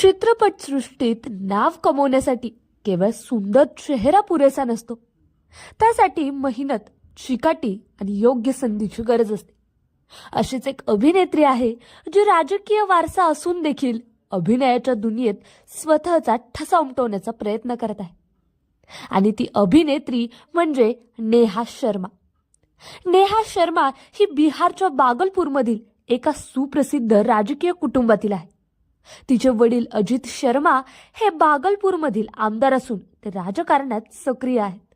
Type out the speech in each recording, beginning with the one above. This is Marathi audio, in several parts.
चित्रपटसृष्टीत नाव कमवण्यासाठी केवळ सुंदर चेहरा पुरेसा नसतो. त्यासाठी मेहनत चिकाटी आणि योग्य संधीची गरज असते. अशीच एक अभिनेत्री आहे जी राजकीय वारसा असून देखील अभिनयाच्या दुनियेत स्वतःचा ठसा उमटवण्याचा प्रयत्न करत आहे. आणि ती अभिनेत्री म्हणजे नेहा शर्मा. नेहा शर्मा ही बिहारच्या बागलपूरमधील एका सुप्रसिद्ध राजकीय कुटुंबातील आहे. तिचे वडील अजित शर्मा हे बागलपूरमधील आमदार असून ते राजकारणात सक्रिय आहेत.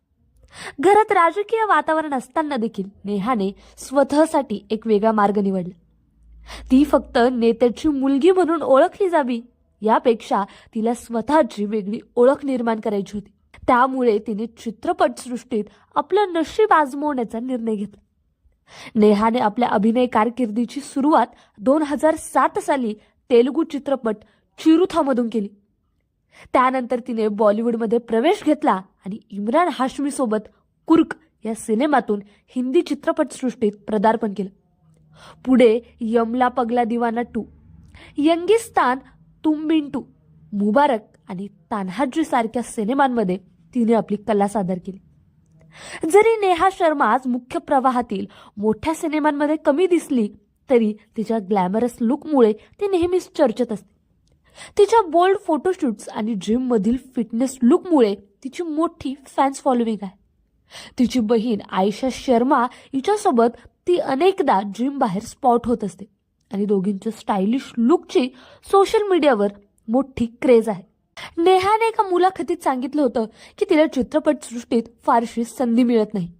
घरात राजकीय वातावरण असताना देखील नेहाने स्वतःसाठी एक वेगळा मार्ग निवडला. ती फक्त नेत्याची मुलगी म्हणून ओळखली जावी यापेक्षा तिला स्वतःची वेगळी ओळख निर्माण करायची होती. त्यामुळे तिने चित्रपटसृष्टीत आपलं नशीब आजमवण्याचा निर्णय घेतला. नेहाने आपल्या अभिनय कारकिर्दीची सुरुवात दोन हजार सात साली तेलुगू चित्रपट चिरुथामधून केली. त्यानंतर तिने बॉलिवूडमध्ये प्रवेश घेतला आणि इम्रान हाशमीसोबत कुर्क या सिनेमातून हिंदी चित्रपटसृष्टीत पदार्पण केलं. पुढे यमला पगला दिवाना टू यंगिस्तान तुम बिंटू मुबारक आणि तान्हाजी सारख्या सिनेमांमध्ये तिने आपली कला सादर केली. जरी नेहा शर्मा आज मुख्य प्रवाहातील मोठ्या सिनेमांमध्ये कमी दिसली तरी तिच्या ग्लॅमरस लुकमुळे ती नेहमीच चर्चेत असते. तिच्या बोल्ड फोटोशूट्स आणि जिममधील फिटनेस लुकमुळे तिची मोठी फॅन्स फॉलोविंग आहे. तिची बहीण आयशा शर्मा हिच्यासोबत ती अनेकदा जिम बाहेर स्पॉट होत असते आणि दोघींच्या स्टायलिश लुकची सोशल मीडियावर मोठी क्रेज आहे. नेहाने एका मुलाखतीत सांगितलं होतं की तिला चित्रपटसृष्टीत फारशी संधी मिळत नाही.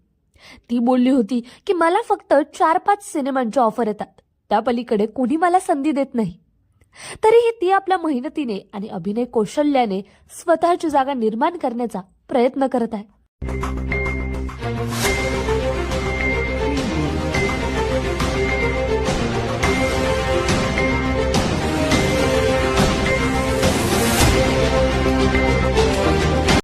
ती बोलली होती की मला फक्त चार पाच सिनेमांच्या ऑफर येतात. त्या पलीकडे कोणी मला संधी देत नाही. तरीही ती आपल्या मेहनतीने आणि अभिनय कौशल्याने स्वतःची जागा निर्माण करण्याचा प्रयत्न करत आहे.